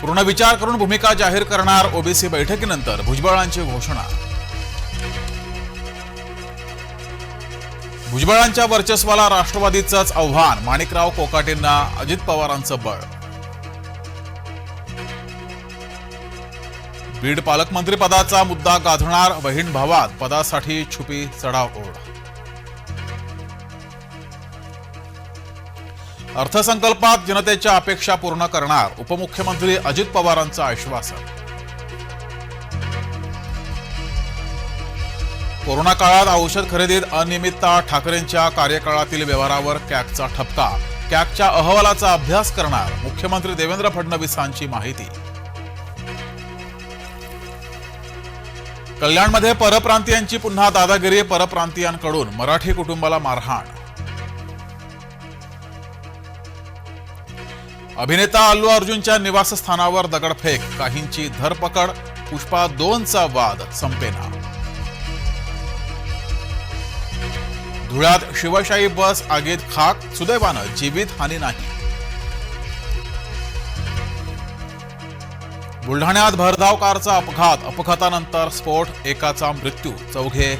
पूर्ण विचार करून भूमिका जाहीर करणार ओबीसी बैठकीनंतर भुजबळांची घोषणा. भुजबळांच्या वर्चस्वाला राष्ट्रवादीचंच आव्हान माणिकराव कोकाटेंना अजित पवारांचं बळ. बीड पालकमंत्री पदाचा मुद्दा गाजणार बहीण भावात पदासाठी छुपी चढाओढ. अर्थसंकल्पात जनतेच्या अपेक्षा पूर्ण करणार उपमुख्यमंत्री अजित पवारांचं आश्वासन. कोरोना काळात औषध खरेदीत अनियमितता ठाकरेंच्या कार्यकाळातील व्यवहारावर कॅगचा ठपका. कॅगच्या अहवालाचा अभ्यास करणार मुख्यमंत्री देवेंद्र फडणवीसांची माहिती. कल्याणमध्ये परप्रांतीयांची पुन्हा दादागिरी परप्रांतीयांकडून मराठी कुटुंबाला मारहाण. अभिनेता अल्लू अर्जुनच्या निवासस्थानावर दगडफेक काहींची धरपकड पुष्पा दोनचा वाद संपेना. धुळ्यात शिवशाही बस आगीत खाक सुदैवानं जीवित हानी नाही. बुलढाण्यात भरधाव कारचा अपघात अपघातानंतर स्फोट एकाचा मृत्यू चौघे